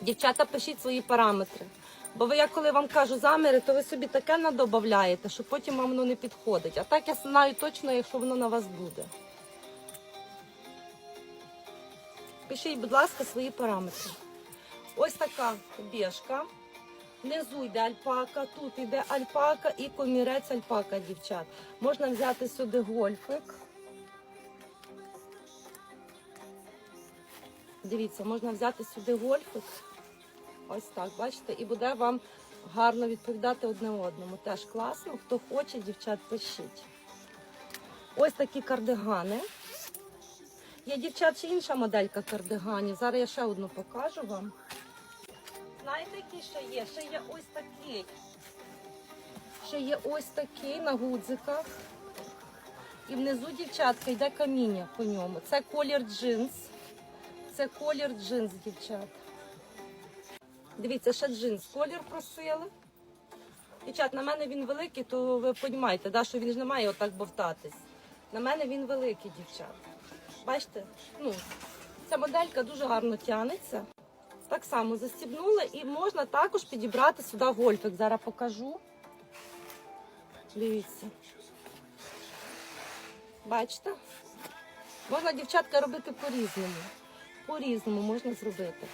Дівчата, пишіть свої параметри. Бо ви, я коли вам кажу заміри, то ви собі таке надобавляєте, що потім вам воно не підходить. А так я знаю точно, якщо воно на вас буде. Пишіть, будь ласка, свої параметри. Ось така біжка. Внизу йде альпака, тут йде альпака і комірець альпака, дівчат. Можна взяти сюди гольфик. Дивіться, можна взяти сюди гольфик. Ось так, бачите, і буде вам гарно відповідати одне одному. Теж класно. Хто хоче, дівчат, пишіть. Ось такі кардигани. Є дівчат ще інша моделька кардиганів. Зараз я ще одну покажу вам. Знаєте, які ще є? Ще є ось такий. Ще є ось такий на гудзиках. І внизу, дівчатка, йде каміння по ньому. Це колір джинс. Це колір джинс, дівчат. Дивіться, ще джинс. Колір просили. Дівчат, на мене він великий, то ви розумієте, да, що він ж не має отак бовтатись. На мене він великий, дівчат. Бачите? Ну, ця моделька дуже гарно тягнеться. Так само застібнули і можна також підібрати сюди гольфик. Зараз покажу. Дивіться. Бачите? Можна, дівчатка, робити по-різному. По-різному можна зробити.